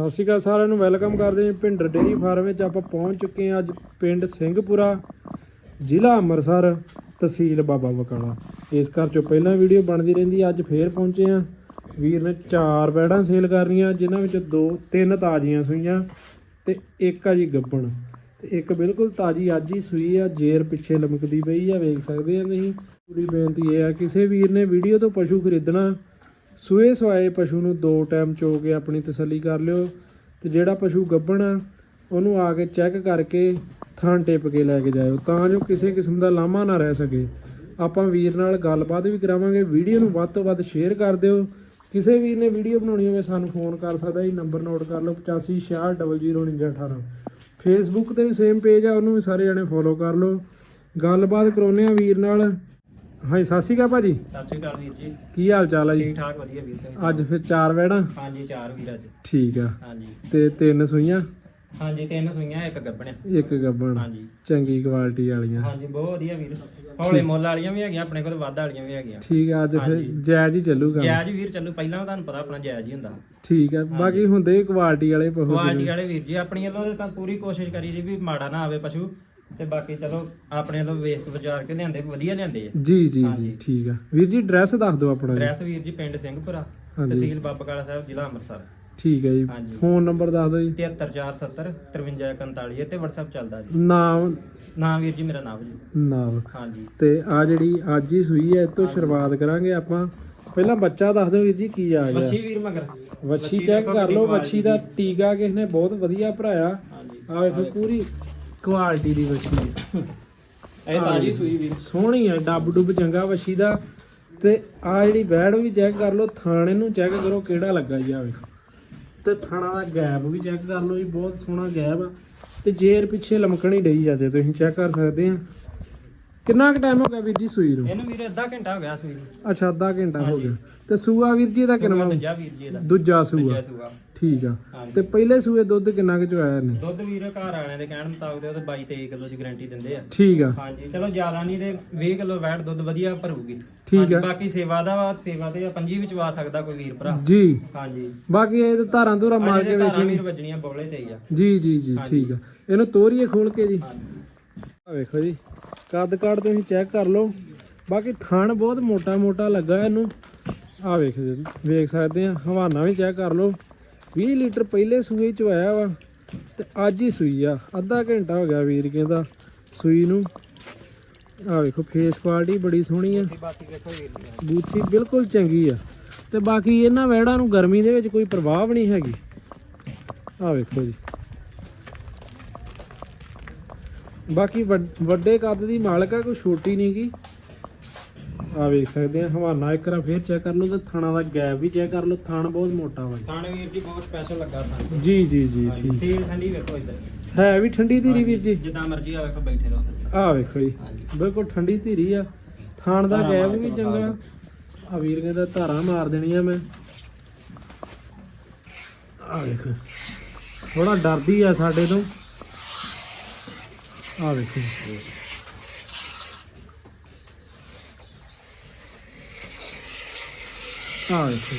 ਸਤਿ ਸ਼੍ਰੀ ਅਕਾਲ ਸਾਰਿਆਂ ਨੂੰ, ਵੈਲਕਮ ਕਰਦੇ ਹਾਂ ਭਿੰਡਰ ਡੇਰੀ ਫਾਰਮ ਵਿੱਚ। ਆਪਾਂ ਪਹੁੰਚ ਚੁੱਕੇ ਹਾਂ ਅੱਜ ਪਿੰਡ ਸਿੰਘਪੁਰਾ, ਜ਼ਿਲ੍ਹਾ ਅੰਮ੍ਰਿਤਸਰ, ਤਹਿਸੀਲ ਬਾਬਾ ਬਕਾਲਾ ਇਸ ਘਰ ਚੋਂ ਪਹਿਲਾਂ ਵੀਡੀਓ ਬਣਦੀ ਰਹਿੰਦੀ ਅੱਜ ਫੇਰ ਪਹੁੰਚੇ ਹਾਂ। ਵੀਰ ਨੇ ਚਾਰ ਬੈੜਾਂ ਸੇਲ ਕਰਨੀਆਂ, ਜਿਨ੍ਹਾਂ ਵਿੱਚ ਦੋ, ਤਿੰਨ ਤਾਜ਼ੀਆਂ ਸੂਈਆਂ ਤੇ ਇੱਕ ਆ ਜੀ ਗੱਬਣ। ਤੇ ਇੱਕ ਬਿਲਕੁਲ ਤਾਜ਼ੀ ਅੱਜ ਹੀ ਸੂਈ ਆ, ਜੇਰ ਪਿੱਛੇ ਲਮਕਦੀ ਪਈ ਆ, ਵੇਖ ਸਕਦੇ ਆ ਤੁਸੀਂ। ਪੂਰੀ ਬੇਨਤੀ ਇਹ ਆ, ਕਿਸੇ ਵੀਰ ਨੇ ਵੀਡੀਓ ਤੋਂ ਪਸ਼ੂ ਖਰੀਦਣਾ ਸੂਏ ਸਵਾਏ ਪਸ਼ੂ ਨੂੰ ਦੋ ਟਾਈਮ ਚੋ ਕੇ ਆਪਣੀ ਤਸੱਲੀ ਕਰ ਲਿਓ ਤੇ ਜਿਹੜਾ ਪਸ਼ੂ ਗੱਭਣ ਆ, ਉਹਨੂੰ ਆ ਕੇ ਚੈੱਕ ਕਰਕੇ ਥਾਂ ਟੇਪ ਕੇ ਲੈ ਕੇ ਜਾਇਓ, ਤਾਂ ਜੋ ਕਿਸੇ ਕਿਸਮ ਦਾ ਲਾਮਾ ਨਾ ਰਹਿ ਸਕੇ। ਆਪਾਂ ਵੀਰ ਨਾਲ ਗੱਲਬਾਤ ਵੀ ਕਰਾਵਾਂਗੇ, ਵੀਡੀਓ ਨੂੰ ਵੱਧ ਤੋਂ ਵੱਧ ਸ਼ੇਅਰ ਕਰ ਦਿਓ। ਕਿਸੇ ਵੀਰ ਨੇ ਵੀਡੀਓ ਬਣਾਉਣੀ ਹੋਵੇ, ਸਾਨੂੰ ਫੋਨ ਕਰ ਸਕਦਾ ਜੀ ਨੰਬਰ ਨੋਟ ਕਰ ਲਓ 8566000918 ਫੇਸਬੁੱਕ ਤੇ ਵੀ ਸੇਮ ਪੇਜ ਆ, ਉਹਨੂੰ ਵੀ ਸਾਰੇ ਜਣੇ ਫੋਲੋ ਕਰ ਲਓ। ਗੱਲਬਾਤ ਕਰਾਉਨੇ ਆ ਵੀਰ ਨਾਲ। ਹਾਂਜੀ ਸਤਿ ਸ਼੍ਰੀ ਅਕਾਲ ਭਾਜੀ। ਸਤਿ ਸ਼੍ਰੀ ਅਕਾਲ ਵੀਰ ਜੀ। ਕੀ ਹਾਲ ਚਾਲ ਆ ਜੀ? ਠੀਕ ਠਾਕ ਵਧੀਆ ਵੀਰ ਤੁਸੀਂ ਅੱਜ ਫਿਰ ਚਾਰ ਵੈੜਾਂ? ਹਾਂਜੀ ਚਾਰ ਵੀਰ ਅੱਜ। ਠੀਕ ਆ। ਹਾਂਜੀ। ਤੇ ਤਿੰਨ ਸੂਈਆਂ? ਹਾਂਜੀ ਤਿੰਨ ਸੂਈਆਂ ਇੱਕ ਗੱਬਣਿਆ ਇੱਕ ਗੱਬਣ। ਹਾਂਜੀ। ਚੰਗੀ ਕੁਆਲਿਟੀ ਵਾਲੀਆਂ। ਹਾਂਜੀ ਬਹੁਤ ਵਧੀਆ ਵੀਰ। ਹੌਲੇ ਮੁੱਲ ਵਾਲੀਆਂ ਵੀ ਹੈਗੀਆਂ ਆਪਣੇ ਕੋਲ ਵੱਧ ਵਾਲੀਆਂ ਵੀ ਹੈਗੀਆਂ। ਠੀਕ ਆ ਅੱਜ ਫਿਰ। ਜਾਇਜ਼ ਹੀ ਚੱਲੂਗਾ ਜਾਇਜ਼ ਵੀਰ ਚੱਲੂ ਪਹਿਲਾਂ ਤੁਹਾਨੂੰ ਪਤਾ ਆਪਣਾ ਜਾਇਜ਼ ਹੀ ਹੁੰਦਾ। ਠੀਕ ਆ ਬਾਕੀ ਹੁੰਦੇ ਕੁਆਲਿਟੀ ਵਾਲੇ ਪਸ਼ੂ ਕੁਆਲਿਟੀ ਵਾਲੇ ਵੀਰ ਜੀ ਆਪਣੀ ਵੱਲੋਂ ਤਾਂ ਪੂਰੀ ਕੋਸ਼ਿਸ਼ ਕਰੀ ਦੀ ਵੀ ਮਾੜਾ ਨਾ ਆਵੇ ਪਸ਼ੂ। ਤੇ ਬਾਕੀ ਚਲੋ ਆਪਣੇ ਵੱਲੋਂ ਵੇਖ ਵਿਚਾਰ ਕੇ ਲਿਆਂਦੇ? ਵਧੀਆ ਲਿਆਂਦੇ ਆ। ਜੀ ਜੀ ਜੀ। ਠੀਕ ਆ। ਵੀਰ ਜੀ ਐਡਰੈਸ ਦੱਸ ਦਿਓ ਆਪਣਾ ਜੀ। ਐਡਰੈਸ ਵੀਰ ਜੀ ਪਿੰਡ ਸਿੰਘਪੁਰਾ ਹਾਂਜੀ। ਤਹਿਸੀਲ ਬਾਬਕਾਲਾ ਸਾਹਿਬ ਜ਼ਿਲ੍ਹਾ ਅੰਮ੍ਰਿਤਸਰ। ਠੀਕ ਹੈ ਜੀ। ਹਾਂਜੀ। ਫੋਨ ਨੰਬਰ ਦੱਸ ਦਿਓ ਜੀ। 73470 5341 ਤੇ WhatsApp ਚੱਲਦਾ ਜੀ। ਨਾਮ? ਨਾਮ ਵੀਰ ਜੀ ਮੇਰਾ ਨਾਮ ਜੀ। ਨਾਮ। ਹਾਂਜੀ। ਤੇ ਆ ਜਿਹੜੀ ਅੱਜ ਹੀ ਸੂਈ ਹੈ ਇਹ ਤੋਂ ਸ਼ੁਰੂਆਤ ਕਰਾਂਗੇ ਆਪਾਂ। ਪਹਿਲਾਂ ਬੱਚਾ ਦੱਸ ਦਿਓ ਵੀਰ ਜੀ ਕੀ ਆ ਗਿਆ? ਵੱਛੀ ਵੀਰ ਮਗਰ। ਵੱਛੀ ਚੈੱਕ ਕਰ ਲਓ ਵੱਛੀ ਦਾ ਟੀਕਾ ਕਿਸ ਨੇ ਬਹੁਤ ਵਧੀਆ ਭਰਾਇਆ। ਹਾਂਜੀ। ਆ ਵੇਖੋ ਪੂਰੀ ਕੁਆਲਿਟੀ ਦੀ ਵੱਛੀ ਹੈ ਇਹ ਤਾਜੀ ਸੂਈ ਵੀਰ ਸੋਹਣੀ ਹੈ ਡੱਬ ਡੁੱਬ ਚੰਗਾ ਵੱਛੀ ਦਾ। ਤੇ ਆ ਜਿਹੜੀ ਬੈੜ ਵੀ ਚੈੱਕ ਕਰ ਲਓ ਥਾਣੇ ਨੂੰ ਚੈੱਕ ਕਰੋ ਕਿਹੜਾ ਲੱਗਾ ਜੀ ਆ ਵੇਖੋ। ਤੇ ਥਾਣਾ ਦਾ ਗੈਪ ਵੀ ਚੈੱਕ ਕਰ ਲਓ ਜੀ ਬਹੁਤ ਸੋਹਣਾ ਗੈਪ ਆ। ਤੇ ਜੇਰ ਪਿੱਛੇ ਲਮਕਣੀ ਡਈ ਜਾਂਦੇ ਤੁਸੀਂ ਚੈੱਕ ਕਰ ਸਕਦੇ ਆ। ਕਿੰਨਾ ਕੁ ਟਾਈਮ ਹੋ ਗਿਆ ਵੀਰ ਜੀ ਸੂਈ ਨੂੰ? ਇਹਨੂੰ ਵੀਰ ਅੱਧਾ ਘੰਟਾ ਹੋ ਗਿਆ ਸੂਈ ਨੂੰ। ਅੱਛਾ ਅੱਧਾ ਘੰਟਾ ਹੋ ਗਿਆ। ਤੇ ਸੂਆ ਵੀਰ ਜੀ ਦਾ ਕਿੰਨਾ ਦੂਜਾ ਵੀਰ ਜੀ ਇਹਦਾ ਦੂਜਾ ਸੂਆ। ਦੂਜਾ ਸੂਆ। ਠੀਕ ਆ। ਹਾਂਜੀ। ਤੇ ਪਹਿਲੇ ਸੂਏ ਦੁੱਧ ਕਿੰਨਾ ਕੁ ਚੁਆਇਆ ਨੇ ਦੁੱਧ ਵੀਰ ਘਰ ਵਾਲਿਆਂ ਦੇ ਕਹਿਣ ਮੁਤਾਬਕ ਤੇ ਉਹ 22 23 ਕਿਲੋ ਦੀ ਗਾਰੰਟੀ ਦਿੰਦੇ ਆ। ਠੀਕ ਆ। ਹਾਂਜੀ ਚਲੋ ਜ਼ਿਆਦਾ ਨਹੀਂ ਤੇ 20 ਕਿਲੋ ਵੈਟ ਦੁੱਧ ਵਧੀਆ ਭਰੂਗੀ। ਠੀਕ ਹਾਂਜੀ, ਆ। ਬਾਕੀ ਸੇਵਾ ਦਾ ਵਾ, ਸੇਵਾ ਤੇ ਸਕਦਾ ਕੋਈ ਵੀਰ ਭਰਾ। ਜੀ। ਹਾਂਜੀ। ਬਾਕੀ ਇਹ ਤਾਂ ਧਾਰਾਂ ਧੂਰਾ ਮਾਰ ਕੇ ਵੀਰ ਵੱਜਣੀਆਂ ਬੋਲੇ ਚਾਹੀਆ ਜੀ ਜੀ ਜੀ। ਠੀਕ ਆ। ਇਹਨੂੰ ਤੋਰੀਏ ਖੋਲ ਕੇ ਜੀ। ਹਾਂਜੀ। ਆ ਵੇਖੋ ਜੀ। ਕੱਦ ਕਾੜ ਤੁਸੀਂ ਚੈੱਕ ਕਰ ਲਓ। ਬਾਕੀ ਥਣ ਬਹੁਤ ਮੋਟਾ ਮੋਟਾ ਲੱਗਾ ਇਹਨੂੰ। ਆ ਵੇਖ ਜੀ, ਵੇਖ ਸਕਦੇ ਆ ਹਵਾਨਾ ਵੀ ਚੈੱਕ ਕਰ ਲਓ। 20 ਲੀਟਰ ਪਹਿਲੇ ਸੂਏ ਚ ਆਇਆ ਵਾ ਤੇ ਅੱਜ ਹੀ ਸੂਈ ਆ। ਅੱਧਾ ਘੰਟਾ ਹੋ ਗਿਆ ਵੀਰ ਕਹਿੰਦਾ ਸੂਈ ਨੂੰ। ਆ ਵੇਖੋ ਫੇਸ ਕੁਆਲਿਟੀ ਬੜੀ ਸੋਹਣੀ ਆ। ਬਾਕੀ ਵੇਖੋ ਵੀਰ ਜੀ ਬੂਥੀ ਬਿਲਕੁਲ ਚੰਗੀ ਆ। ਤੇ ਬਾਕੀ ਇਹਨਾਂ ਵੈੜਾਂ ਨੂੰ ਗਰਮੀ ਦੇ ਵਿੱਚ ਕੋਈ ਪ੍ਰਭਾਵ ਨਹੀਂ ਹੈਗੀ। ਆ ਵੇਖੋ ਜੀ। ਬਾਕੀ ਵੱਡ- ਵੱਡੇ ਕੱਦ ਦੀ ਮਾਲਕ ਆ ਕੋਈ ਛੋਟੀ ਨਹੀਂ ਗੀ। ਆ ਵੇਖ ਸਕਦੇ ਆ ਹਵਾਨਾ ਇੱਕ ਵਾਰ ਫੇਰ ਚੈੱਕ ਕਰ ਲਓ ਤੇ ਥਾਣਾ ਦਾ ਗੈਪ ਵੀ ਚੈੱਕ ਕਰ ਲਓ ਥਣ ਬਹੁਤ ਮੋਟਾ ਵਾ ਜੀ। ਥਾਣ ਵੀਰ ਜੀ ਬਹੁਤ ਸਪੈਸ਼ਲ ਲੱਗਾ ਥਾਣ ਜੀ ਜੀ ਜੀ ਠੀਕ ਤੇਲ ਠੰਡੀ ਵੇਖੋ ਇੱਧਰ। ਹੈ ਵੀ ਠੰਡੀ ਧੀਰੀ ਵੀਰ ਜੀ। ਜਿੱਦਾਂ ਮਰਜ਼ੀ ਆ ਵੇਖੋ ਬੈਠੇ ਰਹੋ। ਆ ਵੇਖੋ ਜੀ ਹਾਂਜੀ। ਬਿਲਕੁਲ ਠੰਡੀ ਧੀਰੀ ਆ। ਥਾਣ ਦਾ ਧਾਰਾਂ ਗੈਪ ਮਾਰ ਵੀ ਕੇ ਚੰਗਾ। ਆ ਵੀਰ ਕਹਿੰਦਾ ਧਾਰਾਂ ਮਾਰ ਦੇਣੀਆਂ ਮੈਂ। ਆ ਵੇਖੋ। ਥੋੜਾ ਡਰਦੀ ਆ ਸਾਡੇ ਤੋਂ। ਆ ਵੇਖੋ ਆ ਵੇਖੋ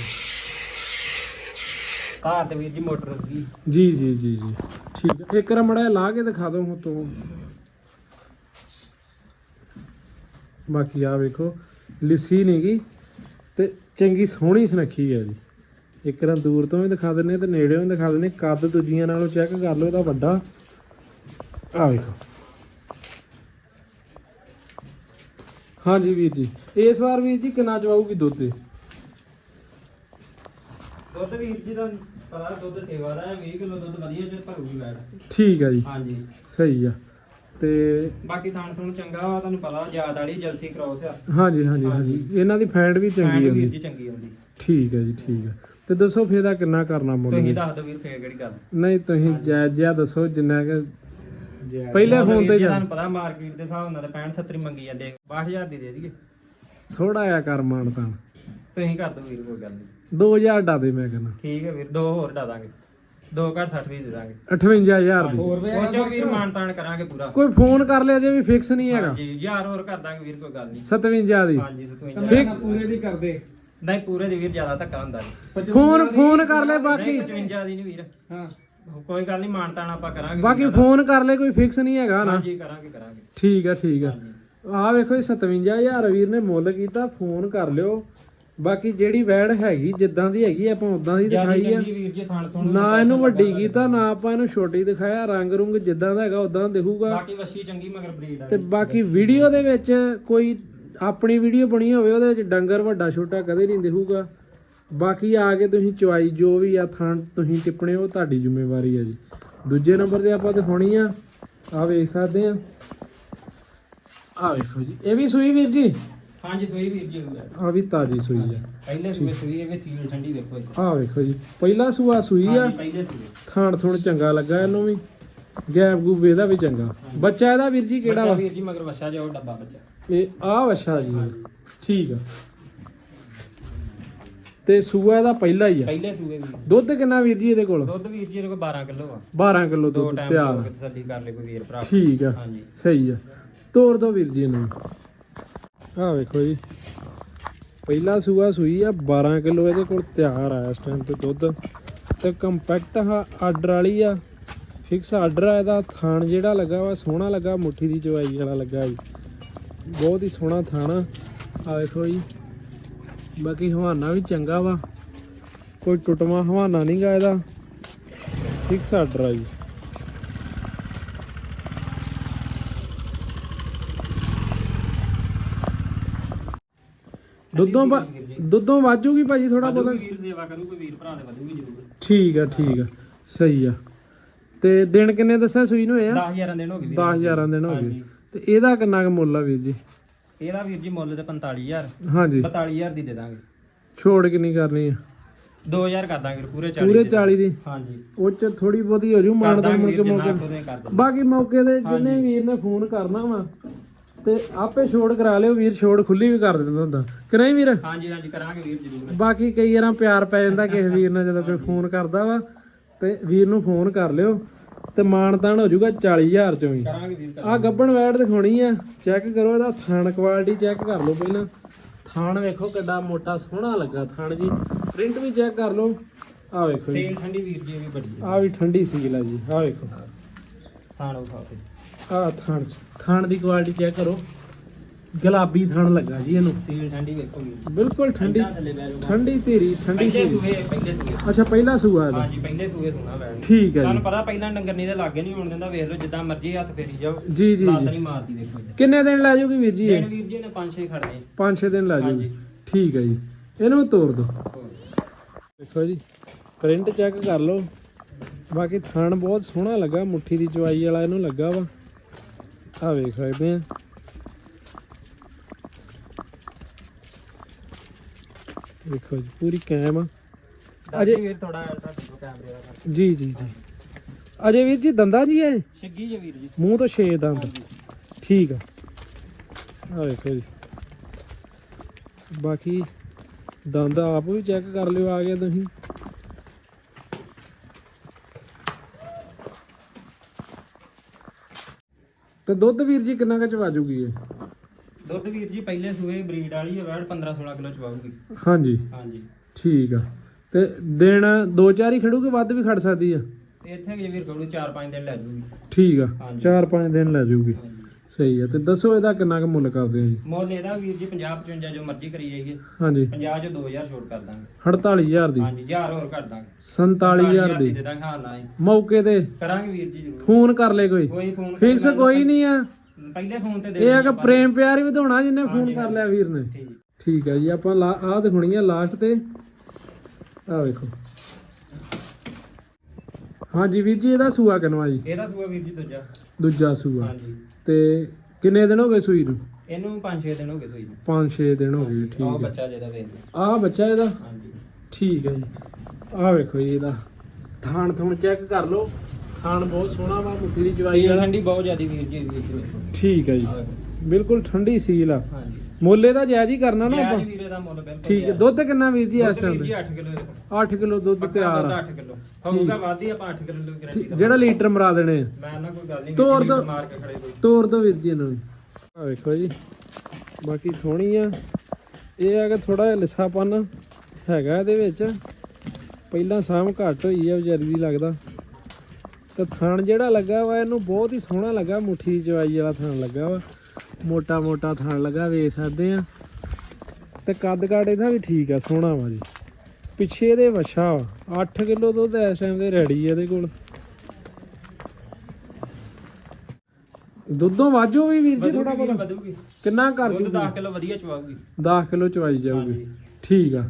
ਘਰ ਤੇ ਵੀਰ ਜੀ ਮੋਟਰ ਜੀ ਜੀ ਜੀ ਜੀ। ਠੀਕ ਹੈ। ਇੱਕ ਰਮੜਾ ਲਾ ਕੇ ਦਿਖਾ ਦਿਓ ਹੁਣ ਤੋਂ। ਬਾਕੀ ਆ ਵੇਖੋ ਲਿੱਸੀ ਨਹੀਂਗੀ ਤੇ ਚੰਗੀ ਸੋਹਣੀ ਸੁਨੱਖੀ ਹੈ ਜੀ। ਇੱਕ ਰਾਂ ਦੂਰ ਤੋਂ ਵੀ ਦਿਖਾ ਦਿੰਨੇ ਤੇ ਨੇੜਿਓਂ ਦਿਖਾ ਦਿੰਨੇ ਕੱਦ ਦੂਜੀਆਂ ਨਾਲੋਂ ਚੈੱਕ ਕਰ ਲਓ ਇਹਦਾ ਵੱਡਾ। ਆ ਵੇਖੋ। ਹਾਂਜੀ ਵੀਰ ਜੀ। ਇਸ ਵਾਰ ਵੀਰ ਜੀ ਕਿੰਨਾ ਚਵਾਊਗੀ ਦੁੱਧ? ਦੇ ਦੁੱਧ ਵੀਰ ਜੀ ਦਾ ਪਤਾ ਦੁੱਧ ਸੇਵਾ ਦਾ ਹੈ 20 ਕਿਲੋ ਦੁੱਧ ਵਧੀਆ ਜੇ ਭਰੂਗੀ ਵੈੜ ਠੀਕ ਹੈ ਜੀ। ਹਾਂਜੀ। ਸਹੀ ਆ। ਤੇ ਬਾਕੀ ਥਾਣ ਥੂਣ ਚੰਗਾ ਵਾ ਤੁਹਾਨੂੰ ਪਤਾ ਯਾਦ ਵਾਲੀ ਜਲਸੀ ਕ੍ਰੋਸ ਆ। ਹਾਂਜੀ ਹਾਂਜੀ ਹਾਂਜੀ। ਇਹਨਾਂ ਦੀ ਫੈਂਡ ਵੀ ਚੰਗੀ ਫੈਂਟ ਵੀਰ ਜੀ ਚੰਗੀ ਆਉਂਦੀ ਠੀਕ ਹੈ ਜੀ ਠੀਕ ਹੈ ਤੇ ਦੱਸੋ ਫੇਰ ਦਾ ਕਿੰਨਾ ਕਰਨਾ ਮੁੱਲ ਤੁਸੀਂ? ਦੱਸ ਦਿਓ ਵੀਰ ਫੇਰ ਕਿਹੜੀ ਗੱਲ। ਨਹੀਂ ਤੁਸੀਂ ਜਾਇਜ਼ ਜਿਹਾ ਦੱਸੋ ਜਿੰਨਾ ਕਿ ਪਹਿਲੇ ਫੋਨ ਵੀਰ ਤੇ ਜੀ ਜਾ- ਤੁਹਾਨੂੰ ਪਤਾ ਮਾਰਕੀਟ ਦੇ ਹਿਸਾਬ ਨਾਲ ਤਾਂ 65 70 ਮੰਗੀ ਜਾਂਦੇ 62000 ਦੀ ਦੇ ਦਈਏ। ਥੋੜਾ ਜਿਹਾ ਕਰ ਮਾਨ ਤਾਂ। ਤੁਸੀਂ ਕਰ ਦਿਓ ਵੀਰ ਕੋਈ ਗੱਲ ਨਹੀਂ। 2000 ਡਾ ਦੇ ਮੈਂ ਕਹਿੰਦਾ। ਠੀਕ ਹੈ ਵੀਰ ਦੋ ਹੋਰ ਡਾ ਦਾਂਗੇ। ਦੋ ਘੱਟ 60 ਦੀ ਦੇ ਦਾਂਗੇ। 58000 ਦੀ। ਉਹ ਚੋਂ ਵੀਰ ਮਾਨ ਤਾਨ ਕਰਾਂਗੇ ਪੂਰਾ। ਕੋਈ ਫੋਨ ਕਰ ਲਿਆ ਜੇ ਵੀ ਫਿਕਸ ਨਹੀਂ ਹੈਗਾ। ਹਾਂਜੀ ਯਾਰ ਹੋਰ ਕਰ ਦਾਂਗੇ ਵੀਰ ਕੋਈ ਗੱਲ ਨਹੀਂ। 57 ਦੀ। ਹਾਂਜੀ 57 ਫਿਕ- ਪੂਰੇ ਦੀ ਕਰਦੇ ਨਹੀਂ ਪੂਰੇ ਦੀ ਵੀਰ ਜ਼ਿਆਦਾ ਧੱਕਾ ਹੁੰਦਾ ਨਹੀਂ। ਫੋਨ ਫੋਨ ਕਰ ਲੈ ਬਾਕੀ। 55 ਦੀ ਨਹੀਂ ਵੀਰ। ਹਾਂ। ਕੋਈ ਗੱਲ ਨਹੀਂ ਮਾਨਤਾਨ ਆਪਾਂ ਕਰਾਂਗੇ ਬਾਕੀ ਫੋਨ ਕਰ ਲੈ ਕੋਈ ਫਿਕਸ ਨਹੀਂ ਹੈਗਾ ਨਾ। ਹਾਂਜੀ ਕਰਾਂਗੇ ਕਰਾਂਗੇ। ਠੀਕ ਆ ਠੀਕ ਆ। ਆ ਵੇਖੋ ਇਹ 57000 ਵੀਰ ਨੇ ਮੁੱਲ ਕੀਤਾ ਫੋਨ ਕਰ ਲਿਓ। ਬਾਕੀ ਜਿਹੜੀ ਵੈੜ ਹੈਗੀ ਜਿੱਦਾਂ ਦੀ ਹੈਗੀ ਆਪਾਂ ਉਦਾਂ ਦੀ ਦਿਖਾਈ ਆ। ਨਾ ਇਹਨੂੰ ਵੱਡੀ ਕੀਤਾ ਨਾ ਆਪਾਂ ਇਹਨੂੰ ਛੋਟੀ ਦਿਖਾਇਆ ਰੰਗ ਰੁੰਗ ਜਿੱਦਾਂ ਦਾ ਹੈਗਾ ਉਦਾਂ ਦਿਖੂਗਾ। ਬਾਕੀ ਵਸ਼ੀ ਚੰਗੀ ਮਗਰ ਬਰੀਡ ਆ ਤੇ ਬਾਕੀ ਵੀਡੀਓ ਦੇ ਵਿੱਚ ਕੋਈ ਆਪਣੀ ਵੀਡੀਓ ਬਣੀ ਹੋਵੇ ਉਹਦੇ ਵਿੱਚ ਡੰਗਰ ਵੱਡਾ ਛੋਟਾ ਕਦੇ ਨਹੀਂ ਦਿਖੂਗਾ। ਬਾਕੀ ਆ ਕੇ ਤੁਸੀਂ ਚੁਆਈ ਜੋ ਵੀ ਆ ਥਾਂ ਤੁਸੀਂ ਟਿੱਪਣੇ ਉਹ ਤੁਹਾਡੀ ਜ਼ਿੰਮੇਵਾਰੀ ਹੈ ਜੀ। ਦੂਜੇ ਨੰਬਰ ਤੇ ਆਪਾਂ ਦਿਖਾਉਣੀ ਆ ਆ ਵੇਖ ਸਕਦੇ ਆ। ਆ ਵੇਖੋ ਜੀ ਇਹ ਵੀ ਸੂਈ ਵੀਰ ਜੀ? ਹਾਂਜੀ ਸੋਈ ਵੀਰ ਜੀ ਆ। ਵੀ ਤਾਜੀ ਸੂਈ ਆ। ਪਹਿਲੇ ਸੂਏ ਸੂਈ ਇਹ ਵੀ ਸੀਲ ਠੰਡੀ ਵੇਖੋ ਜੀ। ਆ ਵੇਖੋ ਜੀ ਪਹਿਲਾ ਸੂਆ ਸੂਈ ਆ। ਪਹਿਲੇ ਸੂਏ। ਥੋਣ ਚੰਗਾ ਲੱਗਾ ਇਹਨੂੰ ਵੀ। ਗੈਪ ਗੂਪ ਇਹਦਾ ਵੀ ਚੰਗਾ। ਬੱਚਾ ਇਹਦਾ ਵੀਰ ਜੀ ਕਿਹੜਾ ਵਾ? ਵੀਰ ਜੀ ਮਗਰ ਵਸ਼ਾ ਜਾਓ ਡੱਬਾ ਬੱਚਾ। ਇਹ ਆ ਵਛਾ ਜੀ। ਠੀਕ ਆ। ਤੇ ਸੂਆ ਇਹਦਾ ਪਹਿਲਾ ਹੀ ਆ। ਪਹਿਲੇ ਸੂਏ ਵੀਰ ਦੁੱਧ ਕਿੰਨਾ ਵੀਰ ਜੀ ਇਹਦੇ ਕੋਲ? ਦੁੱਧ ਵੀਰ ਜੀ ਇਹਦੇ ਕੋਲ 12 ਕਿਲੋ ਆ। 12 ਕਿਲੋ ਦੋ ਦੁੱਧ ਟਾਈਮ ਤਿਆਰ ਤਸੱਲੀ ਕਰ ਲੈ ਕੋਈ ਵੀਰ ਭਰਾ। ਠੀਕ ਆ ਹਾਂਜੀ। ਸਹੀ ਆ। ਤੋਰ ਦੋ ਵੀਰ ਜੀ ਇਹਨੂੰ। ਆ ਵੇਖੋ ਜੀ। ਪਹਿਲਾ ਸੂਆ ਸੂਈ ਆ 12 ਕਿਲੋ ਇਹਦੇ ਕੋਲ ਤਿਆਰ ਆ ਇਸ ਟਾਈਮ ਤੇ ਦੁੱਧ। ਤੇ ਕੰਪੈਕਟ ਆਰਡਰ ਵਾਲੀ ਆ। ਫਿਕਸ ਆਰਡਰ ਆ ਇਹਦਾ। ਥਾਣ ਜਿਹੜਾ ਲੱਗਾ ਵਾ ਸੋਹਣਾ ਲੱਗਾ। ਮੁੱਠੀ ਦੀ ਚਵਾਈ ਵਾਲਾ ਲੱਗਾ ਜੀ। ਬਹੁਤ ਹੀ ਸੋਹਣਾ ਥਾਣ ਆ। ਆ ਵੇਖੋ ਜੀ। ਬਾਕੀ ਹਵਾਨਾ ਵੀ ਚੰਗਾ ਵਾ। ਕੋਈ ਟੁੱਟਵਾ ਹਵਾਨਾ ਨਹੀਂਗਾ ਇਹਦਾ। ਫਿਕਸ ਆਰਡਰ ਆ ਜੀ ਦੁੱਧੋਂ ਵਾ- ਦੁੱਧੋਂ ਵਾਜੂਗੀ ਭਾਜੀ ਥੋੜਾ ਬਹੁਤਾ? ਵੀਰ ਸੇਵਾ ਕਰੂ ਕੋਈ ਵੀਰ ਭਰਾ ਦੇ ਵਧੂਗੀ ਜ਼ਰੂਰ। ਠੀਕ ਆ ਠੀਕ ਆ। ਸਹੀ ਆ। ਤੇ ਦਿਨ ਕਿੰਨੇ ਦੱਸਿਆ ਸੂਈ ਨੂੰ ਇਹ ਆ? 10000 ਦਿਨ ਹੋ ਗਏ ਵੀਰ 10000 ਦਿਨ ਹੋ ਗਏ। ਤੇ ਇਹਦਾ ਕਿੰਨਾ ਕੁ ਮੁੱਲ ਆ ਵੀਰ ਜੀ? ਇਹਦਾ ਵੀਰ ਜੀ ਮੁੱਲ ਤੇ 45000 ਹਾਂਜੀ। 42000 ਦੀ ਦੇ ਦਾਂਗੇ। ਛੋੜ ਕਿੰਨੀ ਕਰਨੀ ਆ? 2000 ਕਰ ਦਾਂਗੇ ਪੂਰੇ 40 ਪੂਰੇ ਦੇ 40 ਦੀ? ਹਾਂਜੀ। ਉਹ ਚ ਥੋੜੀ ਬਹੁਤੀ ਹੋ ਜੂ ਮਾਨ ਦਾ ਦਾਂਗੇ ਮੁੜ ਵੀਰ ਕੇ ਜਿੰਨਾ ਮੌਕੇ ਬਾਕੀ ਮੌਕੇ ਤੇ ਜਿਹਨੇ ਵੀਰ ਨੇ ਫੋਨ ਕਰਨਾ ਵਾ ਤੇ ਆਪੇ ਛੋੜ ਕਰਾ ਲਿਓ ਵੀਰ ਛੋੜ ਖੁੱਲੀ ਵੀ ਕਰ ਦਿੰਦਾ ਹੁੰਦਾ। ਕਿ ਨਹੀਂ ਵੀਰ? ਹਾਂਜੀ ਹਾਂਜੀ ਕਰਾਂਗੇ ਵੀਰ ਜ਼ਰੂਰ। ਬਾਕੀ ਕਈ ਵਾਰਾਂ ਪਿਆਰ ਪੈ ਜਾਂਦਾ ਕਿਸੇ ਵੀਰ ਨਾਲ ਜਦੋਂ ਕੋਈ ਫੋਨ ਕਰਦਾ ਵਾ ਤੇ ਵੀਰ ਨੂੰ ਫੋਨ ਕਰ ਲਿਓ। ਤੇ ਮਾਨਤਾਨ ਹੋ ਜਾਊਗਾ 40000 ਚੋਂ ਵੀ। ਕਰਾਂਗੇ ਵੀਰ ਆ ਗੱਬਣ ਵੈੜ ਦਿਖਾਉਣੀ ਆ। ਚੈੱਕ ਕਰੋ ਇਹਦਾ ਥਣ ਕੁਆਲਿਟੀ ਚੈੱਕ ਕਰ ਲਓ ਪਹਿਲਾਂ। ਥਣ ਵੇਖੋ ਕਿੱਡਾ ਮੋਟਾ ਸੋਹਣਾ ਲੱਗਾ ਥਣ ਜੀ। ਪ੍ਰਿੰਟ ਵੀ ਚੈੱਕ ਕਰ ਲਓ। ਆ ਵੇਖੋ ਜੀ। ਸੇਲ ਠੰਡੀ ਵੀਰ ਜੀ ਵੀ ਬੜੀ ਆ ਵੀ ਠੰਡੀ ਸੀਲ ਆ ਜੀ। ਆ ਵੇਖੋ। ਥਾਣੋ ਖਾਤੇ ਆ ਥਣ ਥਣ ਦੀ ਕੁਆਲਿਟੀ ਚੈੱਕ ਕਰੋ। ਗੁਲਾਬੀ ਥਣ ਲੱਗਾ ਜੀ ਇਹਨੂੰ। ਸੇਲ ਠੰਡੀ ਵੇਖੋ ਵੀਰ ਬਿਲਕੁਲ ਠੰਡੀ ਠੰਡਾ ਥੱਲੇ ਧੀਰੀ ਠੰਡੀ ਪਹਿਲੇ ਧੀਰੀ। ਸੂਏ ਪਹਿਲੇ ਸੂਏ। ਅੱਛਾ ਪਹਿਲਾ ਸੂਆ ਇਹਦਾ। ਹਾਂਜੀ ਪਹਿਲੇ ਸੂਏ ਸੁਣਾ ਬੈਣ ਠੀਕ ਹੈ ਤੁਹਾਨੂੰ ਜੀ ਪਤਾ ਪਹਿਲਾਂ ਡੰਗਰ ਨਹੀਂ ਦੇ ਲਾਗੇ ਨਹੀਂ ਹੋਣ ਦਿੰਦਾ ਵੇਖ ਲਓ ਜਿੱਦਾਂ ਮਰਜ਼ੀ ਹੱਥ ਫੇਰੀ ਜਾਓ। ਜੀ ਜੀ ਲੱਤ ਜੀ। ਨਹੀਂ ਮਾਰਦੀ ਦੇਖੋ ਜੀ। ਕਿੰਨੇ ਦਿਨ ਲੈ ਜਾਊਗੀ ਵੀਰ ਜੀ ਇਹ? ਵੀਰ ਜੀ ਨੇ 5-6 ਖੜਨੇ 5-6 ਦਿਨ ਲੈ ਹਾਂਜੀ। ਠੀਕ ਹੈ ਜੀ। ਇਹਨੂੰ ਤੋੜ ਹੋਰ। ਦੇਖੋ ਜੀ ਪ੍ਰਿੰਟ ਚੈੱਕ ਕਰ ਲਓ। ਬਾਕੀ ਥਣ ਬਹੁਤ ਸੋਹਣਾ ਲੱਗਾ ਮੁੱਠੀ ਦੀ ਚਵਾਈ ਵਾਲਾ ਇਹਨੂੰ ਲੱਗਾ ਵਾ। ਆ ਵੇਖ ਸਕਦੇ ਆ। ਦੇਖੋ ਜੀ ਪੂਰੀ ਕੈਮ ਆ। ਅਜੇ ਵੀਰ ਥੋੜਾ ਕੋਲ ਕੈਮਰੇ ਦਾ ਜੀ ਜੀ ਜੀ। ਅਜੇ ਵੀਰ ਜੀ ਦੰਦਾ ਜੀ ਇਹ? ਛੱਗੀ ਜੇ ਵੀਰ ਜੀ। ਮੂੰਹ ਤੋਂ ਛੇ ਦੰਦ। ਹਾਂਜੀ। ਠੀਕ ਆ। ਆ ਵੇਖੋ ਜੀ। ਬਾਕੀ ਦੰਦ ਆਪ ਵੀ ਚੈੱਕ ਕਰ ਲਿਓ ਆ ਗਿਆ ਤੁਸੀਂ। ਤੇ ਦੁੱਧ ਵੀਰ ਜੀ ਕਿੰਨਾ ਕੁ ਚ ਵਾਜੂਗੀ ਇਹ? ਦੁੱਧ ਵੀਰ ਜੀ ਪਹਿਲੇ ਸੂਏ ਬਰੀਡ ਵਾਲੀ ਹੈ ਵੈੜ 15-16 ਕਿਲੋ ਚਵਾਉਗੀ ਹਾਂਜੀ। ਹਾਂਜੀ। ਠੀਕ ਆ। ਤੇ ਦਿਨ ਦੋ ਚਾਰ ਹੀ ਖੜੂਗੇ ਵੱਧ ਵੀ ਖੜ ਸਕਦੀ ਆ? ਤੇ ਇੱਥੇ ਜੇ ਵੀਰ ਕਹੜੂ 4-5 ਦਿਨ ਲੈ ਜੂਗੀ। ਠੀਕ ਆ। ਹਾਂਜੀ। ਚਾਰ ਪੰਜ ਦਿਨ ਲੈ ਜਾਊਗੀ ਹਾਂਜੀ। ਸਹੀ ਆ। ਤੇ ਦੱਸੋ ਇਹਦਾ ਕਿੰਨਾ ਕੁ ਮੁੱਲ ਕਰਦੇ ਆ ਜੀ? ਮੁੱਲ ਇਹਦਾ ਵੀਰ ਜੀ 50-55 ਜੋ ਮਰਜ਼ੀ ਕਰੀ ਜਾਈਏ। ਹਾਂਜੀ। 50 ਚ 2000 ਛੋਟ ਕਰ ਦਾਂਗੇ। 48000 ਦੀ? ਹਾਂਜੀ 1000 ਹੋਰ ਕਰ ਦਾਂਗੇ। 47000 ਦੀ? ਦੇ ਦਾਂਗੇ ਹਾਂ ਨਾ ਹੀ ਮੌਕੇ ਤੇ? ਕਰਾਂਗੇ ਵੀਰ ਜੀ ਜ਼ਰੂਰ। ਫੋਨ ਕਰ ਲੈ ਕੋਈ। ਕੋਈ ਫੋਨ ਫਿਕਸ ਕੋਈ ਨਹੀਂ ਆ? ਪਹਿਲੇ ਫੋਨ ਤੇ ਦੇ ਇਹ ਆ ਕਿ ਪ੍ਰੇਮ ਪਿਆਰ ਹੀ ਵਧਾਉਣਾ ਜਿੰਨੇ ਫੋਨ ਕਰ ਲਿਆ ਵੀਰ ਨੇ। ਠੀਕ ਠੀਕ ਆ ਜੀ ਆਪਾਂ ਆਹ ਦਿਖਾਉਣੀ ਆ ਲਾਸਟ ਤੇ। ਆਹ ਵੇਖੋ। ਹਾਂਜੀ ਵੀਰ ਜੀ ਇਹਦਾ ਸੂਆ ਕਿਨਵਾ ਜੀ? ਇਹਦਾ ਸੂਆ ਵੀਰ ਜੀ ਦੂਜਾ। ਦੂਜਾ ਸੂਆ। ਹਾਂਜੀ। ਤੇ ਕਿੰਨੇ ਦਿਨ ਹੋ ਗਏ ਸੂਈ ਨੂੰ? ਇਹਨੂੰ 5-6 ਦਿਨ ਹੋ ਗਏ ਸੂਈ ਨੂੰ। 5-6 ਦਿਨ ਹੋ ਗਏ ਠੀਕ ਹੈ। ਬੱਚਾ ਜਿਹਦਾ ਵੇਖ ਲਓ। ਆਹ ਬੱਚਾ ਇਹਦਾ? ਹਾਂਜੀ। ਠੀਕ ਹੈ ਜੀ। ਆਹ ਵੇਖੋ ਜੀ ਇਹਦਾ। ਥਾਣ ਥੁਣ ਚੈੱਕ ਕਰ ਲਓ। ਥਾਣ ਬਹੁਤ ਸੋਹਣਾ ਵਾ ਮੁੱਠੀ ਦੀ ਜਵਾਈ ਸਹੀ ਵਾਲਾ। ਠੰਡੀ ਬਹੁਤ ਜ਼ਿਆਦੀ ਵੀਰ ਜੀ ਵੀਰ ਜੀ ਵੇਖੋ ਠੀਕ ਹੈ ਜੀ। ਬਿਲਕੁਲ ਠੰਡੀ ਸੀਲ ਆ। ਹਾਂਜੀ। ਮੁੱਲੇ ਦਾ ਜਾਇਜ਼ ਹੀ ਕਰਨਾ ਨਾ ਆਪਾਂ? ਵੀਰੇ ਦਾ ਮੁੱਲ ਬਿਲਕੁਲ ਠੀਕ ਹੈ। ਦੁੱਧ ਕਿੰਨਾ ਵੀਰ ਜੀ ਇਸ ਟਾਈਮ ਤੇ? 8 ਕਿਲੋ ਦੇ 8 ਕਿਲੋ ਦੁੱਧ ਤਿਆਰ ਦੁੱਧ ਆ 8 ਕਿਲੋ ਹੋਊਗਾ ਵਾਦੀ ਆਪਾਂ 8 ਕਿਲੋ ਦੀ ਗਾਰੰਟੀ ਜਿਹੜਾ ਲੀਟਰ ਮਰਾ ਦੇਣੇ। ਮੈਂ ਨਾ ਕੋਈ ਗੱਲ ਨਹੀਂ ਤੋਰ ਲੀਟਰ ਦਿਓ। ਮਾਰ ਕੇ ਖੜੇ ਕੋਈ। ਤੋਰ ਦੋ ਵੀਰ ਜੀ ਇਹਨਾਂ ਨੂੰ। ਆ ਵੇਖੋ ਜੀ। ਬਾਕੀ ਸੋਹਣੀ ਆ। ਇਹ ਆ ਕਿ ਥੋੜਾ ਜਿਹਾ ਲਿੱਸਾਪਨ ਹੈਗਾ ਇਹਦੇ ਵਿੱਚ। ਪਹਿਲਾਂ ਸਾਮ ਘੱਟ ਹੋਈ ਆ ਵਿਚਾਰੀ ਦੀ ਲੱਗਦਾ। ਤੇ ਥਣ ਜਿਹੜਾ ਲੱਗਾ ਵਾ ਇਹਨੂੰ ਬਹੁਤ ਹੀ ਸੋਹਣਾ ਲੱਗਾ ਮੁੱਠੀ ਦੀ ਚਵਾਈ ਵਾਲਾ ਥਣ ਲੱਗਾ ਵਾ। ਮੋਟਾ ਮੋਟਾ ਥਣ ਲੱਗਾ ਵੇਖ ਸਕਦੇ ਆ। ਤੇ ਕੱਦ ਕਾਟ ਇਹਦਾ ਵੀ ਠੀਕ ਆ ਸੋਹਣਾ ਵਾ ਜੀ। ਪਿੱਛੇ ਇਹਦੇ ਵਛਾ ਵਾ 8 ਕਿਲੋ ਦੁੱਧ ਇਸ ਟਾਈਮ ਦੇ ਰੈਡੀ ਇਹਦੇ ਕੋਲ। ਦੁੱਧੋਂ ਵਾਜੋ ਵੀ ਵੀਰ ਜੀ ਥੋੜਾ ਵਧੂਗੀ। ਕਿੰਨਾ ਕਰ ਦੁੱਧ ਦੂਗੀ 10 ਕਿਲੋ ਵਧੀਆ ਚਵਾਉਗੀ 10 ਕਿਲੋ ਚਵਾਈ ਜਾਊਗੀ। ਠੀਕ ਆ।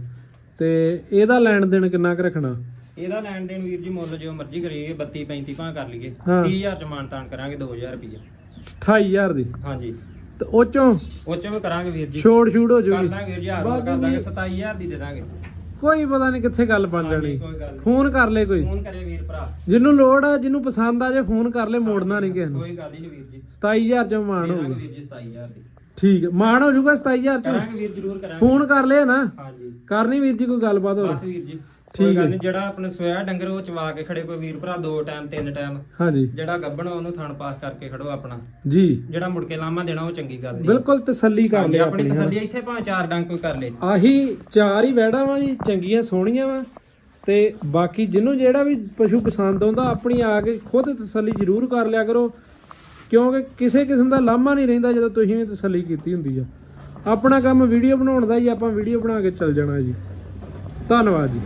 ਤੇ ਇਹਦਾ ਲੈਣ ਦੇਣ ਕਿੰਨਾ ਕੁ ਰੱਖਣਾ? ਇਹਦਾ ਲੈਣ ਦੇਣ ਵੀਰ ਜੀ ਮੁੱਲ ਜੋ ਮਰਜ਼ੀ ਕਰੀਏ 32 35 ਭਾਂ ਕਰ ਲਈਏ। ਹਾਂ। 30000 ਚ ਮਾਨਤਾਨ ਕਰਾਂਗੇ 2000 ਰੁਪਏ 28000 ਦੀ? ਹਾਂਜੀ। ਤੇ ਉਹ ਚੋਂ ਉਹ ਚ ਵੀ ਕਰਾਂਗੇ ਵੀਰ ਜੀ। ਛੋੜ ਛੂੜ ਹੋ ਕਰ ਜੂਗੀ ਦਾਂਗੇ ਵੀਰ ਜੀ ਹਜ਼ਾਰ ਹੋਰ ਕਰ ਦਾਂਗੇ ਵੀ- 27000 ਦੀ ਦੇ ਦਾਂਗੇ। ਕੋਈ ਪਤਾ ਨਹੀਂ ਕਿੱਥੇ ਗੱਲ ਬਣ ਹਾਂਜੀ, ਜਾਣੀ। ਕੋਈ ਗੱਲ ਨਹੀਂ। ਫੋਨ ਕਰ ਲੈ ਕੋਈ। ਫੋਨ ਕਰੇ ਵੀਰ ਭਰਾ। ਜਿਹਨੂੰ ਲੋੜ ਆ ਜਿਹਨੂੰ ਪਸੰਦ ਆ ਜੇ ਫੋਨ ਕਰ ਲੈ ਮੋੜਨਾ ਨਹੀਂ ਕਿਸੇ ਨੂੰ। ਕੋਈ ਗੱਲ ਨਹੀਂ ਵੀਰ ਜੀ। 27000 ਚ ਮਾਣ ਦੇ ਦਾਂਗੇ ਹੋਊਗਾ ਵੀਰ ਜੀ 27000 ਦੀ। ਠੀਕ ਹੈ ਮਾਣ ਹੋ ਜਾਊਗਾ 27000 ਚ। ਕਰਾਂਗੇ ਵੀਰ ਜ਼ਰੂਰ ਕਰਾਂਗੇ। ਫੋਨ ਕਰ ਲਿਆ ਨਾ। ਹਾਂਜੀ। ਕਰਨੀ ਵੀਰ ਜੀ ਕੋਈ ਗੱਲਬਾਤ ਬਸ ਹੋਰ ਵੀਰ ਜੀ। ਠੀਕ ਕੋਈ ਗੱਲ। ਨਹੀਂ ਜਿਹੜਾ ਆਪਣੇ ਸੋਇਆ ਡੰਗਰ ਉਹ ਚਵਾ ਕੇ ਖੜੇ ਕੋਈ ਵੀਰ ਭਰਾ ਦੋ ਟਾਈਮ ਤਿੰਨ ਟਾਈਮ ਹਾਂਜੀ। ਜਿਹੜਾ ਗੱਬਣ ਉਹਨੂੰ ਥਣ ਪਾਸ ਕਰਕੇ ਖੜੋ ਆਪਣਾ। ਜੀ। ਜਿਹੜਾ ਮੁੜ ਕੇ ਲਾਮਾ ਦੇਣਾ ਉਹ ਚੰਗੀ ਗੱਲ ਨਹੀਂ ਬਿਲਕੁਲ ਤਸੱਲੀ ਕਰ ਹਾਂਜੀ, ਲਿਆ ਆਪਣੀ ਆਪਣੀ ਤਸੱਲੀ ਇੱਥੇ ਭਾਵੇਂ ਚਾਰ ਡੰਗ ਕੋਈ ਕਰ ਲੇ। ਆਹੀ ਚਾਰ ਹੀ ਵੈੜਾਂ ਵਾ ਜੀ ਚੰਗੀਆਂ ਸੋਹਣੀਆਂ ਵਾ। ਤੇ ਬਾਕੀ ਜਿਹਨੂੰ ਜਿਹੜਾ ਵੀ ਪਸ਼ੂ ਪਸੰਦ ਆਉਂਦਾ ਆਪਣੀ ਆ ਕੇ ਖੁਦ ਤਸੱਲੀ ਜ਼ਰੂਰ ਕਰ ਲਿਆ ਕਰੋ। ਕਿਉਂਕਿ ਕਿਸੇ ਕਿਸਮ ਦਾ ਲਾਮਾ ਨਹੀਂ ਰਹਿੰਦਾ ਜਦੋਂ ਤੁਸੀਂ ਵੀ ਤਸੱਲੀ ਕੀਤੀ ਹੁੰਦੀ ਆ। ਆਪਣਾ ਕੰਮ ਵੀਡੀਓ ਬਣਾਉਣ ਦਾ ਹੀ ਆਪਾਂ ਵੀਡੀਓ ਬਣਾ ਕੇ ਚੱਲ ਜਾਣਾ ਜੀ। ਧੰਨਵਾਦ ਜੀ।